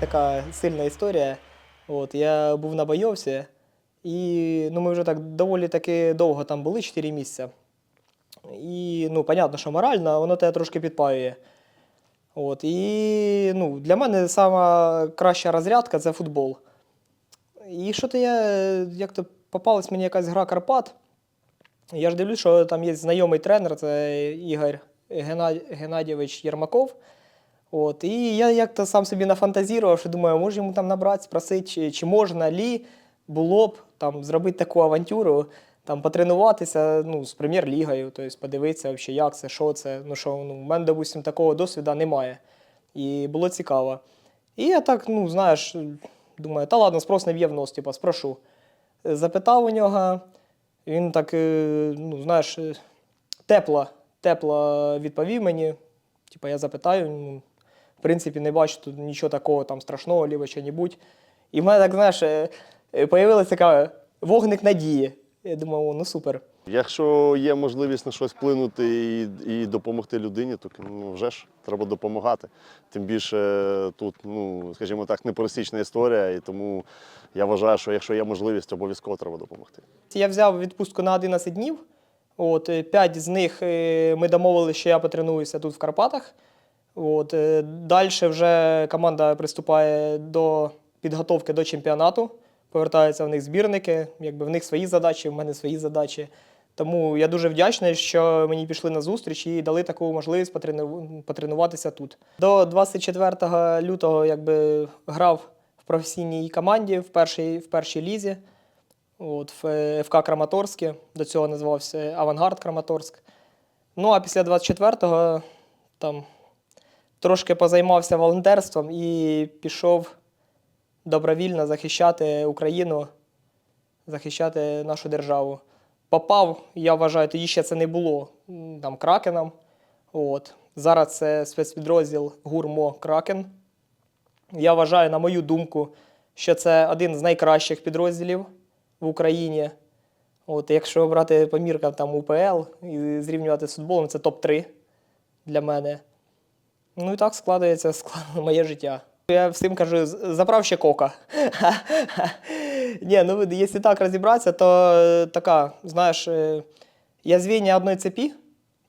така сильна історія. От, я був на бойовці, і ну, ми вже так доволі таки довго там були, 4 місяці. І ну, понятно, що морально, воно тебе трошки підпаює. От, і ну, для мене сама краща розрядка це футбол. І що то я, як то попалась мені якась гра Карпат. Я ж дивлюсь, що там є знайомий тренер, це Ігор Геннадійович Єрмаков. От, і я як-то сам собі нафантазірував, що думаю, може йому там набрати, спросити, чи, чи можна лі було б там, зробити таку авантюру, там, потренуватися ну, з прем'єр-лігою, тобто подивитися, взагалі, як це, що це. Ну, що, ну, у мене, допустим, такого досвіду немає. І було цікаво. І я так, ну, знаєш, думаю, та ладно, спрос не б'є в нос, типу, спрошу. Запитав у нього, він так, е, ну, знаєш, е, тепло, тепло відповів мені. Типа, я запитаю, ну, в принципі, не бачу тут нічого такого там страшного, либо що-небудь. І в мене так, знаєш, е, е, появилася така вогник надії. Я думав, о, ну супер. Якщо є можливість на щось вплинути і, і допомогти людині, то ну, вже ж треба допомагати. Тим більше тут, ну, скажімо так, непересічна історія, і тому я вважаю, що якщо є можливість, обов'язково треба допомогти. Я взяв відпустку на 11 днів. От, е, п'ять з них е, ми домовилися, що я потренуюся тут в Карпатах. От, далі вже команда приступає до підготовки до чемпіонату. Повертаються в них збірники, якби в них свої задачі, в мене свої задачі. Тому я дуже вдячний, що мені пішли на зустріч і дали таку можливість потрену- потренуватися тут. До 24 лютого якби, грав в професійній команді в першій, в першій лізі. От, в е, ФК Краматорське, до цього називався Авангард Краматорськ. Ну а після 24-го там трошки позаймався волонтерством і пішов добровільно захищати Україну, захищати нашу державу. Попав, я вважаю, тоді ще це не було там кракеном. От. Зараз це спецпідрозділ Гурмо Кракен. Я вважаю, на мою думку, що це один з найкращих підрозділів в Україні. От, якщо брати по міркам там УПЛ і зрівнювати з футболом, це топ-3 для мене. Ну і так складається склад- моє життя. Я всім кажу, заправ ще кока. Ні, ну якщо так розібратися, то е, така, знаєш, е, я звіння одної цепі,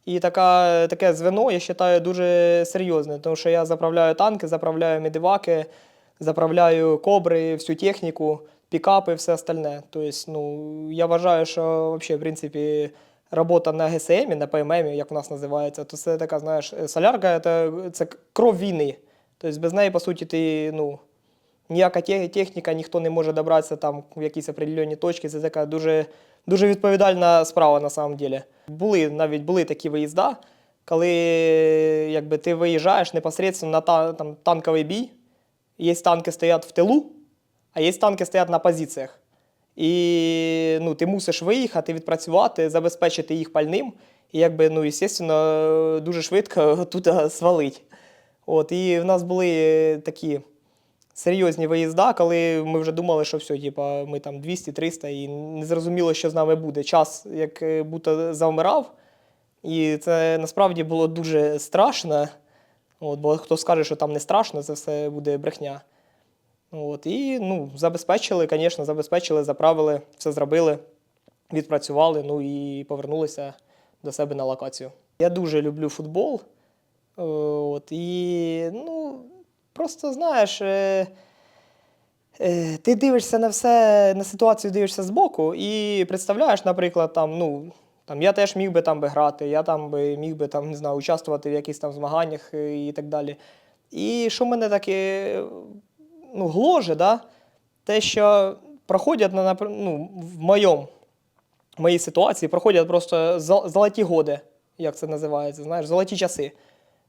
і така, таке звено, я вважаю, дуже серйозне, тому що я заправляю танки, заправляю медиваки, заправляю кобри, всю техніку, пікапи, все остальне. Тобто, ну, я вважаю, що взагалі, в принципі, робота на ГСМ, на ПММ, як в нас називається, то це така, знаєш, солярка це, це кров війни. Тобто без неї, по суті, ти, ну, ніяка техніка, ніхто не може добратися там в якісь определенні точки. Це така дуже, дуже відповідальна справа на самом деле. Були навіть були такі виїзда, коли якби, ти виїжджаєш непосредственно на та, там, танковий бій. Є танки стоять в тилу, а є танки стоять на позиціях. І ну, ти мусиш виїхати, відпрацювати, забезпечити їх пальним. І якби, ну, звісно, дуже швидко тут свалить. От, і в нас були такі серйозні виїзда, коли ми вже думали, що все, типа, ми там 200-300 і не зрозуміло, що з нами буде. Час як е, будто завмирав. І це насправді було дуже страшно. От, бо хто скаже, що там не страшно, це все буде брехня. От, і ну, забезпечили, звісно, забезпечили, заправили, все зробили, відпрацювали, ну і повернулися до себе на локацію. Я дуже люблю футбол. Е, От, і ну, просто знаєш, е, е, ти дивишся на все, на ситуацію дивишся збоку і представляєш, наприклад, там, ну, там, я теж міг би там би грати, я там би міг би там, не знаю, участвувати в якихось там змаганнях е, і так далі. І що мене таке ну, гложе, да? те, що проходять на, ну, в моєму в моїй ситуації проходять просто золоті годи, як це називається, знаєш, золоті часи.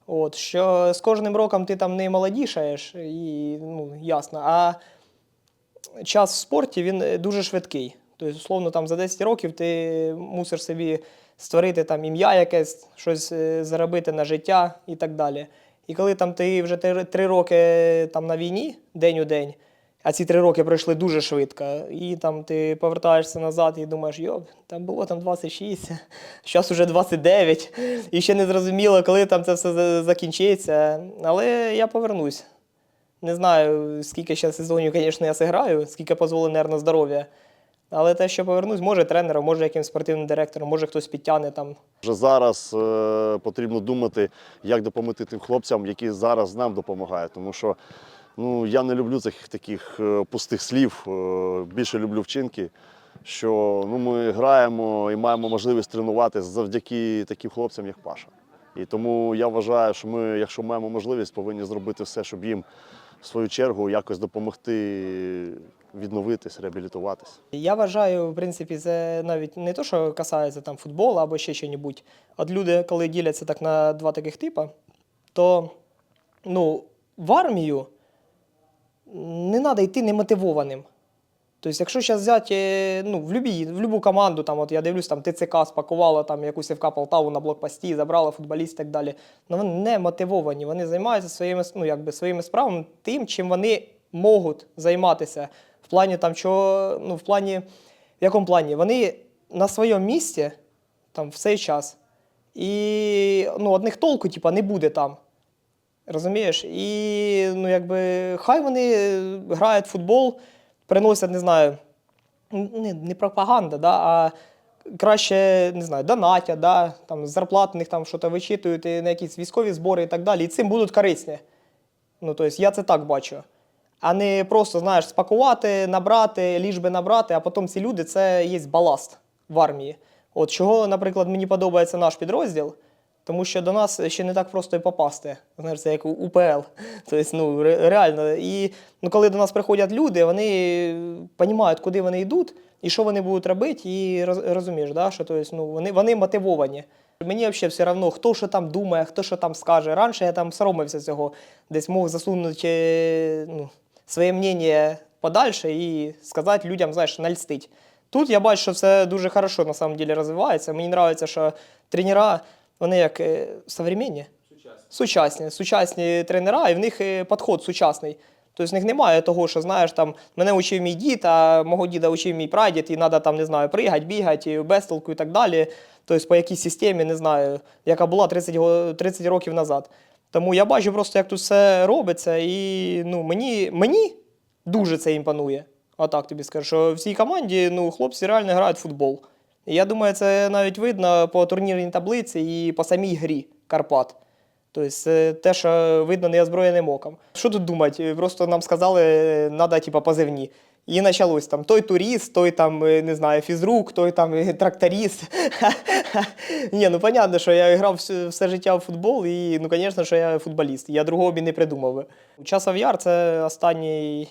От, що з кожним роком ти там не молодішаєш, і ну, ясно. А час в спорті він е, дуже швидкий. Тобто, условно, там за 10 років ти мусиш собі створити там ім'я якесь, щось е, заробити на життя і так далі. І коли там ти вже три, роки там на війні, день у день, а ці три роки пройшли дуже швидко, і там ти повертаєшся назад і думаєш, йоп, там було там 26, зараз уже 29, і ще не зрозуміло, коли там це все закінчиться. Але я повернусь. Не знаю, скільки ще сезонів, звісно, я зіграю, скільки дозволить, нервно здоров'я. Але те, що повернусь, може тренером, може якимсь спортивним директором, може хтось підтягне там. Вже зараз е, потрібно думати, як допомогти тим хлопцям, які зараз нам допомагають. Тому що ну, я не люблю цих таких е, пустих слів, е, більше люблю вчинки. Що ну, ми граємо і маємо можливість тренуватися завдяки таким хлопцям, як Паша. І тому я вважаю, що ми, якщо маємо можливість, повинні зробити все, щоб їм в свою чергу якось допомогти відновитись, реабілітуватись. Я вважаю, в принципі, це навіть не то, що касається там футболу або ще чого-небудь. От люди, коли діляться так на два таких типи, то ну, в армію не треба йти немотивованим. Тобто, якщо зараз взяти е, ну, в, любі, в любу команду, там, от я дивлюсь, там ТЦК спакувала там, якусь ФК Полтаву на блокпості, забрала футболістів і так далі. Ну, вони не мотивовані, вони займаються своїми, ну, якби, своїми справами тим, чим вони можуть займатися. В плані там, чого, ну, в плані, в якому плані? Вони на своєму місці там, в цей час. І ну, одних толку типа, не буде там. Розумієш? І ну, якби, хай вони е, грають в футбол, приносять, не знаю, не, не пропаганда, да, а краще, не знаю, донатять, да, там, з зарплат у них там щось вичитують і на якісь військові збори і так далі. І цим будуть корисні. Ну, тобто, я це так бачу. А не просто, знаєш, спакувати, набрати, ліж би набрати, а потім ці люди це є баласт в армії. От чого, наприклад, мені подобається наш підрозділ, тому що до нас ще не так просто і попасти. Знаєш, це як УПЛ. Тобто, ну, реально. І ну, коли до нас приходять люди, вони розуміють, куди вони йдуть і що вони будуть робити, і роз- розумієш, да, що тобто, ну, вони, вони мотивовані. Мені взагалі все одно, хто що там думає, хто що там скаже. Раніше я там соромився цього, десь мог засунути ну, своє мнення подальше і сказати людям, знаєш, нальстить. Тут я бачу, що все дуже хорошо на самом деле розвивається. Мені подобається, що тренера, вони як е, современні. Сучасні. Сучасні тренера, і в них е, підход сучасний. Тобто в них немає того, що знаєш, там мене учив мій дід, а мого діда учив мій прадід, і треба там, не знаю, пригати, бігати, безтолку і так далі. Тобто по якійсь системі, не знаю, яка була 30, 30 років назад. Тому я бачу просто, як тут все робиться, і ну, мені, мені дуже це імпонує. Отак тобі скажу, що в цій команді ну, хлопці реально грають в футбол. І я думаю, це навіть видно по турнірній таблиці і по самій грі Карпат. Тобто те, що видно неозброєним оком. Що тут думати? Просто нам сказали, треба типу, позивні. І почалось там той турист, той там, е, не знаю, фізрук, той там е, тракторист. Ні, ну понятно, що я грав все, життя в футбол, і ну, звісно, що я футболіст. Я другого б не придумав. Часов Яр це останній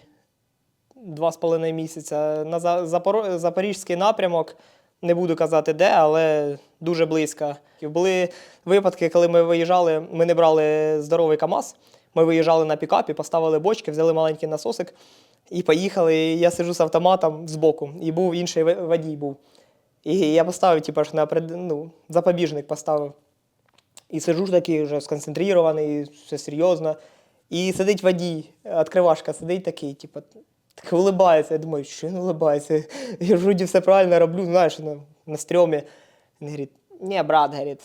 два з половиною місяця на За- Запорізький напрямок. Не буду казати де, але дуже близько. Були випадки, коли ми виїжджали, ми не брали здоровий КАМАЗ. Ми виїжджали на пікапі, поставили бочки, взяли маленький насосик і поїхали. І я сиджу з автоматом збоку, і був інший водій був. І я поставив, типу, на ну, запобіжник поставив. І сиджу ж такий вже сконцентрований, все серйозно. І сидить водій, відкривашка сидить такий, типу, так улибається. Я думаю, що він улибається? Я ж вроді все правильно роблю, знаєш, на, на стрьомі. Він говорить, не, брат, говорит,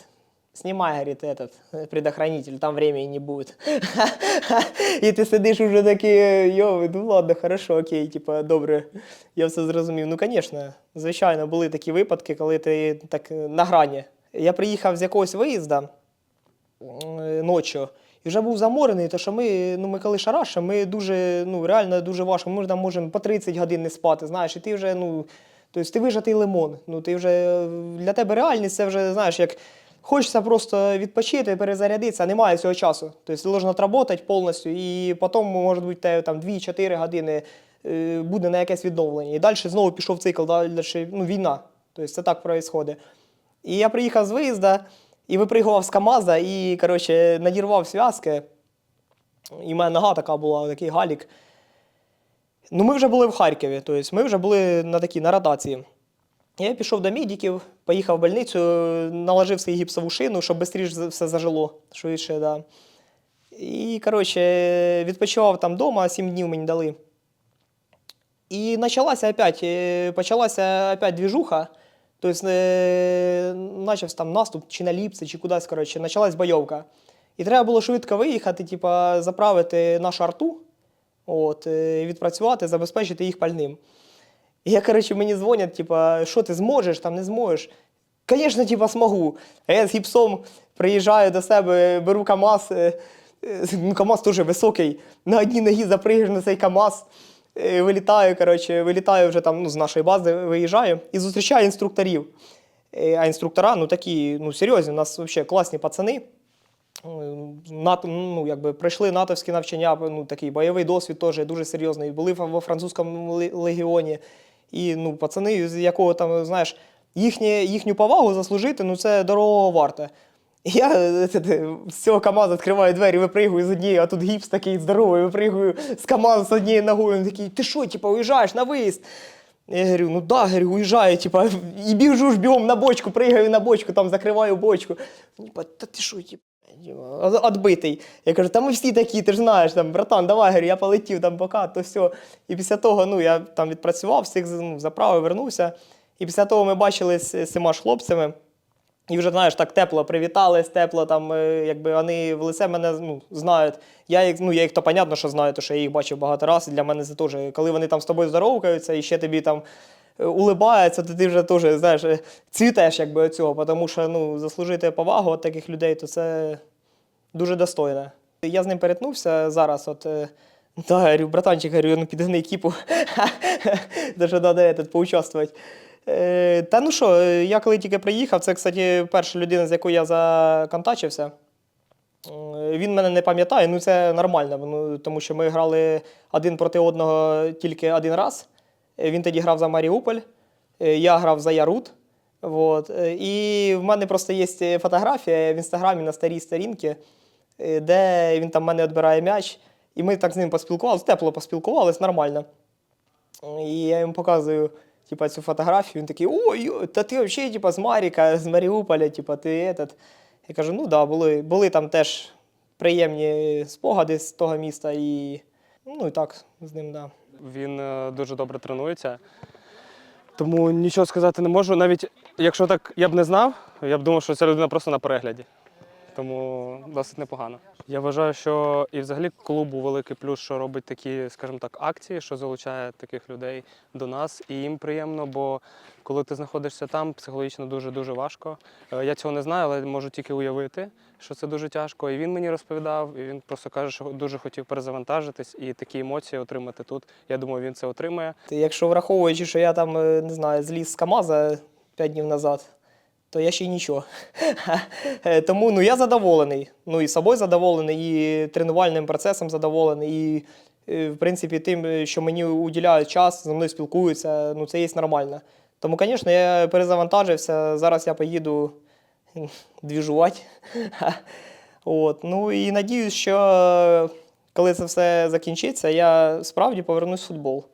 снимай, говорит, этот предохранитель, там времени не будет. І ти сидиш уже такий, йо, ну ладно, хорошо, окей, типа, добре, я все зрозумів. Ну, звісно, звичайно, були такі випадки, коли ти так е, на грані. Я приїхав з якогось виїзду е, ночі. І вже був заморений, то що ми, ну ми коли шарашем, ми дуже, ну реально дуже важко. Ми там можемо по 30 годин не спати, знаєш, і ти вже, ну, тобто ти вижатий лимон. Ну, ти вже для тебе реальність це вже, знаєш, як хочеться просто відпочити, перезарядитися, немає цього часу. Тобто ти должен отработати повністю, і потім, може бути, там 2-4 години е, буде на якесь відновлення. І далі знову пішов цикл, далі, ну, війна. Тобто це так відбувається. І я приїхав з виїзду і випригував з КАМАЗа і, коротше, надірвав зв'язки. І в мене нога така була, такий галік. Ну, ми вже були в Харкові, тобто ми вже були на такій на ротації. Я пішов до медиків, поїхав в больницю, наложив свою гіпсову шину, щоб швидше все зажило. Швидше, да. І, коротше, відпочивав там вдома, сім днів мені дали. І почалася опять, е, почалася опять движуха. Тобто е, почався там наступ чи на Ліпці, чи кудись, коротше, почалась бойовка. І треба було швидко виїхати, типа, заправити нашу арту. от, е, відпрацювати, забезпечити їх пальним. І я, коротше, мені дзвонять, типа, що ти зможеш, там не зможеш. Звісно, типа, смогу. А я з гіпсом приїжджаю до себе, беру КАМАЗ. Ну, КАМАЗ дуже високий. На одній ногі запригаю на цей КАМАЗ. е, Вилітаю, коротше, вилітаю вже там ну, з нашої бази, виїжджаю і зустрічаю інструкторів. А інструктора, ну такі, ну серйозні, у нас взагалі класні пацани. НАТО, ну, якби пройшли натовські навчання, ну, такий бойовий досвід теж дуже серйозний. Були во французькому легіоні. І ну, пацани, з якого там, знаєш, їхнє, їхню повагу заслужити, ну це дорого варте. Я е, те, з цього КАМАЗу відкриваю двері, випригую з однієї, а тут гіпс такий здоровий, випригую з КАМАЗу з однією ногою. Він такий, ти що, типа, уїжджаєш на виїзд? Я говорю, ну да, говорю, уїжджаю, типа, і біжу ж бігом на бочку, пригаю на бочку, там закриваю бочку. Типа, та ти що, типа, отбитий. Я кажу, та ми всі такі, ти ж знаєш, там, братан, давай, говорю, я полетів там пока, то все. І після того, ну, я там відпрацював, всіх ну, заправив, вернувся. І після того ми бачились з цими ж хлопцями. І вже, знаєш, так тепло привітались, тепло там, е, якби вони в лице мене ну, знають. Я їх, ну, я їх то понятно, що знаю, то що я їх бачив багато разів. Для мене це теж, коли вони там з тобою здоровкаються і ще тобі там улибаються, то ти вже теж, знаєш, цвітеш якби цього, тому що ну, заслужити повагу від таких людей, то це дуже достойно. Я з ним перетнувся зараз, от. е, Да, говорю, братанчик, говорю, ну підгни кіпу. Даже треба поучаствувати. Е, та ну що, е, я коли тільки приїхав, це, кстати, перша людина, з якою я законтачився. Він мене не пам'ятає, ну це нормально, ну, тому що ми грали один проти одного тільки один раз. Е, Він тоді грав за Маріуполь, е, я грав за Ярут. Вот. е, І в мене просто є фотографія в інстаграмі на старій сторінці, де він там мене відбирає м'яч. І ми так з ним поспілкувалися, тепло поспілкувалися, нормально. І я йому показую типа, цю фотографію. Він такий: ой, та ти взагалі типа, з Маріка, з Маріуполя, типа, ти этот. Я кажу, ну так, да, були, були там теж приємні спогади з того міста. І ну і так, з ним, да. Він е, дуже добре тренується. Тому нічого сказати не можу. Навіть якщо так я б не знав, я б думав, що ця людина просто на перегляді. Тому досить непогано. Я вважаю, що і взагалі клубу великий плюс, що робить такі, скажімо так, акції, що залучає таких людей до нас, і їм приємно, бо коли ти знаходишся там, психологічно дуже дуже важко. Е, Я цього не знаю, але можу тільки уявити, що це дуже тяжко. І він мені розповідав, і він просто каже, що дуже хотів перезавантажитись і такі емоції отримати тут. Я думаю, він це отримає. Якщо враховуючи, що я там, е, не знаю, зліз з КАМАЗа 5 днів назад, то я ще й нічого. Е, Тому ну, я задоволений. Ну і собою задоволений, і тренувальним процесом задоволений, і, е, в принципі, тим, е, що мені уділяють час, зі мною спілкуються, ну це є нормально. Тому, звісно, я перезавантажився. Зараз я поїду двіжувати. От. Ну і надіюсь, що коли це все закінчиться, я справді повернусь в футбол.